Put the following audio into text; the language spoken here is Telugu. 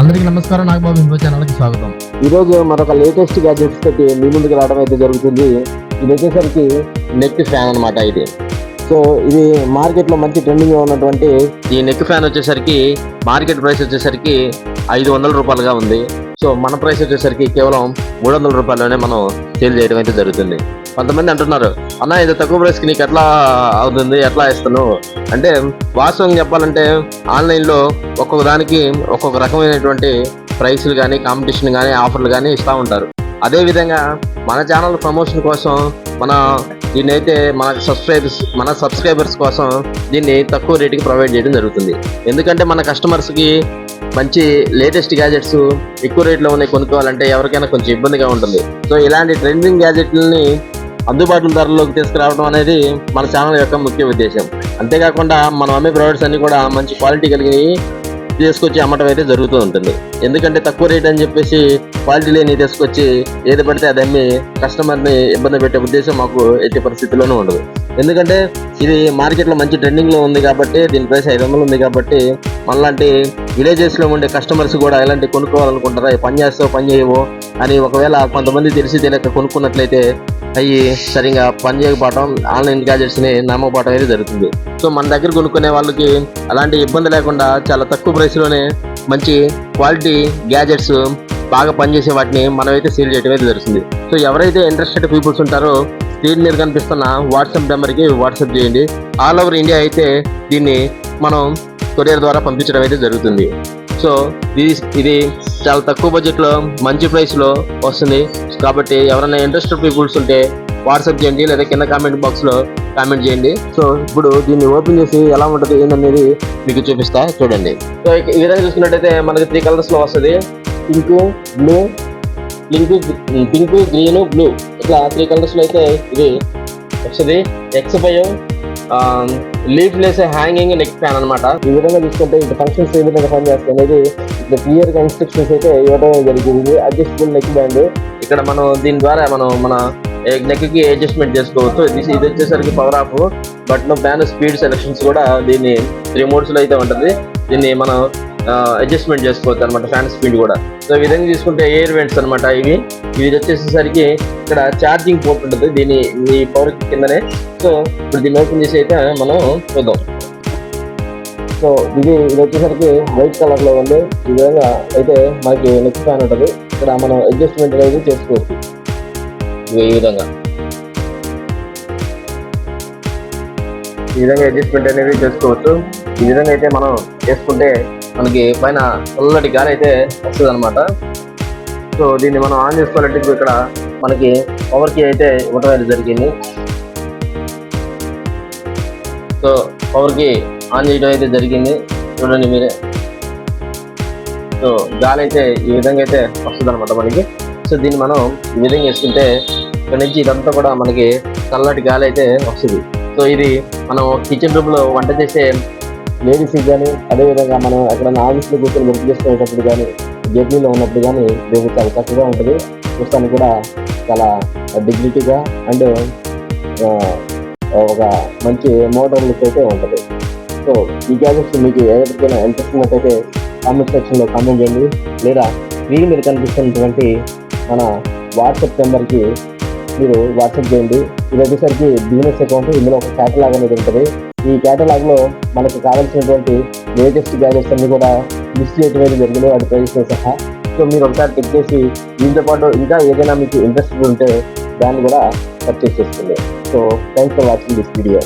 అందరికీ నమస్కారం నాగబాబు హిందూ ఛానల్కి స్వాగతం. ఈ రోజు మరొక లేటెస్ట్ గ్యాజెట్స్ తోటి మీ ముందుకు రావడం అయితే జరుగుతుంది. ఇది వచ్చేసరికి నెక్ ఫ్యాన్ అన్నమాట ఇది. సో ఇది మార్కెట్లో మంచి ట్రెండింగ్ ఉన్నటువంటి ఈ నెక్ ఫ్యాన్ వచ్చేసరికి మార్కెట్ ప్రైస్ వచ్చేసరికి ఐదు వందల రూపాయలుగా ఉంది. సో మన ప్రైస్ వచ్చేసరికి కేవలం మూడు వందల రూపాయలలోనే మనం సేల్ చేయడం అయితే జరుగుతుంది. కొంతమంది అంటున్నారు అన్న ఇది తక్కువ ప్రైస్కి నీకు ఎట్లా అవుతుంది? ఎట్లా ఇస్తాను అంటే వాస్తవం చెప్పాలంటే ఆన్లైన్లో ఒక్కొక్క దానికి ఒక్కొక్క రకమైనటువంటి ప్రైస్లు కానీ కాంపిటీషన్ కానీ ఆఫర్లు కానీ ఇస్తూ ఉంటారు. అదేవిధంగా మన ఛానల్ ప్రమోషన్ కోసం మన దీన్ని అయితే మన సబ్స్క్రైబర్స్ మన సబ్స్క్రైబర్స్ కోసం దీన్ని తక్కువ రేటుకి ప్రొవైడ్ చేయడం జరుగుతుంది. ఎందుకంటే మన కస్టమర్స్కి మంచి లేటెస్ట్ గ్యాజెట్స్ ఎక్కువ రేట్లో ఉన్నాయి కొనుక్కోవాలంటే ఎవరికైనా కొంచెం ఇబ్బందిగా ఉంటుంది. సో ఇలాంటి ట్రెండింగ్ గ్యాజెట్లని అందుబాటులో ధరలోకి తీసుకురావడం అనేది మన ఛానల్ యొక్క ముఖ్య ఉద్దేశం. అంతేకాకుండా మనం అమ్మే ప్రొడక్ట్స్ అన్ని కూడా మంచి క్వాలిటీ కలిగి తీసుకొచ్చి అమ్మటం అయితే జరుగుతూ ఉంటుంది. ఎందుకంటే తక్కువ రేట్ అని చెప్పేసి క్వాలిటీ లేని తీసుకొచ్చి ఏది పడితే అది అమ్మి కస్టమర్ని ఇబ్బంది పెట్టే ఉద్దేశం మాకు ఎట్టి పరిస్థితుల్లోనూ ఉండదు. ఎందుకంటే ఇది మార్కెట్లో మంచి ట్రెండింగ్లో ఉంది కాబట్టి దీని ప్రైస్ ఐదు వందలు ఉంది కాబట్టి మనలాంటి విలేజెస్లో ఉండే కస్టమర్స్ కూడా ఎలాంటి కొనుక్కోవాలనుకుంటారా పని చేస్తావు పని చేయవు అని ఒకవేళ కొంతమంది తెలిసి తెలియక కొనుక్కున్నట్లయితే అవి సరిగా పని చేయకపోవడం ఆన్లైన్ గ్యాజెట్స్ని నమ్మకపోవడం అనేది జరుగుతుంది. సో మన దగ్గర కొనుక్కునే వాళ్ళకి అలాంటి ఇబ్బంది లేకుండా చాలా తక్కువ ప్రైస్లోనే మంచి క్వాలిటీ గ్యాజెట్స్ బాగా పనిచేసే వాటిని మనమైతే సేల్ చేయడం అయితే జరుగుతుంది. సో ఎవరైతే ఇంట్రెస్టెడ్ పీపుల్స్ ఉంటారో స్క్రీన్ మీద కనిపిస్తున్న వాట్సాప్ నెంబర్కి వాట్సాప్ చేయండి. ఆల్ ఓవర్ ఇండియా అయితే దీన్ని మనం కొరియర్ ద్వారా పంపించడం అయితే జరుగుతుంది. సో ఇది ఇది చాలా తక్కువ బడ్జెట్లో మంచి ప్రైస్లో వస్తుంది. కాబట్టి ఎవరైనా ఇంట్రెస్టెడ్ పీపుల్స్ ఉంటే వాట్సాప్ చేయండి లేదా కింద కామెంట్ బాక్స్లో కామెంట్ చేయండి. సో ఇప్పుడు దీన్ని ఓపెన్ చేసి ఎలా ఉంటుంది ఏందనేది మీకు చూపిస్తా చూడండి. సో ఈ విధంగా చూసుకున్నట్టయితే మనకి త్రీ కలర్స్లో వస్తుంది. Pink blue pink pink green blue. ఇట్లా త్రీ కలర్స్లో అయితే ఇది వస్తుంది. X five leafless hanging neck fan అన్నమాట. ఈ విధంగా తీసుకుంటే ఇక ఫంక్షన్స్ ఏ విధంగా పని చేస్తుంది అనేది ఇక్కడ క్లియర్ కన్స్ట్రక్షన్స్ అయితే ఇవ్వడం జరిగింది. అడ్జస్టబుల్ నెక్ బ్యాండ్ ఇక్కడ మనం దీని ద్వారా మనం మన నెక్కి అడ్జస్ట్మెంట్ చేసుకోవచ్చు. ఇది ఇది వచ్చేసరికి power off but fan speed selections కూడా దీన్ని త్రీ మోడ్స్లో అయితే ఉంటుంది. దీన్ని మనం అడ్జస్ట్మెంట్ చేసుకోవచ్చు అనమాట ఫ్యాన్ స్పీడ్ కూడా. సో ఈ విధంగా తీసుకుంటే ఎయిర్ వెంట్స్ అనమాట ఇవి. ఇవి వచ్చేసేసరికి ఇక్కడ ఛార్జింగ్ పోర్ట్ ఉంటుంది దీని ఈ పవర్ కిందనే. సో ఇప్పుడు దీన్ని ఓపెన్ చేసి అయితే మనం చూద్దాం. సో ఇది ఇది వచ్చేసరికి వైట్ కలర్లో ఉంది. ఈ విధంగా అయితే మనకి నెక్ ఫ్యాన్ ఉంటుంది. ఇక్కడ మనం అడ్జస్ట్మెంట్ అనేది చేసుకోవచ్చు. ఈ విధంగా. ఈ విధంగా అడ్జస్ట్మెంట్ అనేది చేసుకోవచ్చు. ఈ విధంగా అయితే మనం చేసుకుంటే మనకి పైన చల్లటి గాలి అయితే వస్తుంది అనమాట సో దీన్ని మనం ఆన్ చేసుకోవాలంటే ఇక్కడ మనకి పవర్ కీ అయితే ఇవ్వడం అయితే జరిగింది. సో పవర్ కీ ఆన్ చేయడం అయితే జరిగింది. చూడండి మీరే. సో గాలి అయితే ఈ విధంగా అయితే వస్తుంది అనమాట మనకి. సో దీన్ని మనం ఈ విధంగా వేసుకుంటే ఇక్కడ నుంచి ఇదంతా కూడా మనకి చల్లటి గాలి అయితే వస్తుంది. సో ఇది మనం కిచెన్ రూమ్లో వంట చేసే లేడీస్ కానీ అదేవిధంగా మనం ఎక్కడైనా ఆఫీస్లో కూర్చొని వర్క్ చేసుకునేటప్పుడు కానీ జర్నీలో ఉన్నప్పుడు కానీ రేపు చాలా చక్కగా ఉంటుంది. చూస్తానికి కూడా చాలా డిగ్నిటీగా అండ్ ఒక మంచి మోడల్ లుక్ అయితే ఉంటుంది. సో ఈ గ్యాజెట్స్ మీకు ఎవరికైనా ఇంట్రెస్ట్ ఉన్నట్టయితే కామెంట్ సెక్షన్లో కామెంట్ చేయండి. లేదా స్క్రీన్ మీద కనిపిస్తున్నటువంటి మన వాట్సాప్ నెంబర్కి మీరు వాట్సాప్ చేయండి. ఇది వచ్చేసరికి బిజినెస్ అకౌంట్. ఇందులో ఒక క్యాటలాగ్ అనేది ఉంటుంది. ఈ క్యాటలాగ్లో మనకు కావాల్సినటువంటి లేటెస్ట్ గ్యాజెట్స్ అన్ని కూడా లిస్ట్ చేయడం అనేది జరిగింది. వాటి ప్రైస్ సహా. సో మీరు ఒకసారి చెక్ చేసి దీంతో పాటు ఇంకా ఏదైనా మీకు ఇంట్రెస్ట్ ఉంటే దాన్ని కూడా పర్చేస్ చేసుకోండి. So thanks for watching this video